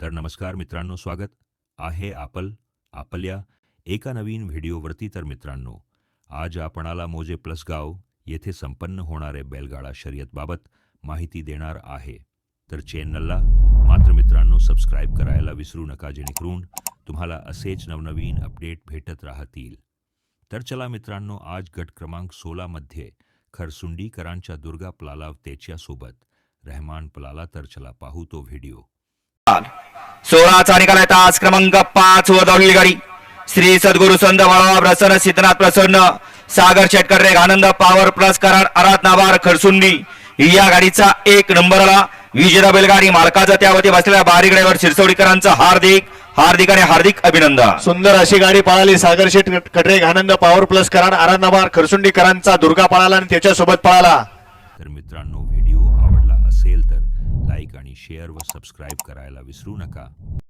तर नमस्कार मित्रांनो स्वागत. आहे आपल आपल्या एका नवीन व्हिडिओवरती तर मित्रांनो आज आपणाला मोजे प्लस गाव येथे संपन्न होणारे बैलगाडा शर्यतबाबत माहिती देणार आहे. तर चॅनलला मात्र मित्रांनो सबस्क्राईब करायला विसरू नका जेणेकरून तुम्हाला असेच नवनवीन अपडेट भेटत राहतील. तर चला मित्रांनो आज गट क्रमांक सोळामध्ये खरसुंडीकरांच्या दुर्गा प्लालाव त्याच्यासोबत रहमान पलाला तर चला पाहू तो व्हिडिओ. सोळाचा निकाल आहे. तास क्रमांक पाच वर धावलेली गाडी. श्री सद्गुरु संत बाळावा प्रसन्न सिद्धनाथ प्रसन्न सागर शेटकर रेग आनंद पॉवर प्लस कराड आरात नावार खरसुंडी. या गाडीचा एक नंबर आला. विजेता बैलगाडी मालकाचा त्यावरती बसलेल्या बारी ड्रायव्हर शिरसोडीकरांचं हार्दिक हार्दिक आणि हार्दिक अभिनंदन. सुंदर अशी गाडी पळाली. सागर शेठ कटरे आनंद पॉवर प्लस कराड आरांनाबार खरसुंडीकरांचा दुर्गा पळाला आणि त्याच्यासोबत पळाला. तर मित्रांनो व्हिडिओ आवडला असेल तर लाईक आणि शेअर व सबस्क्राईब करायला विसरू नका.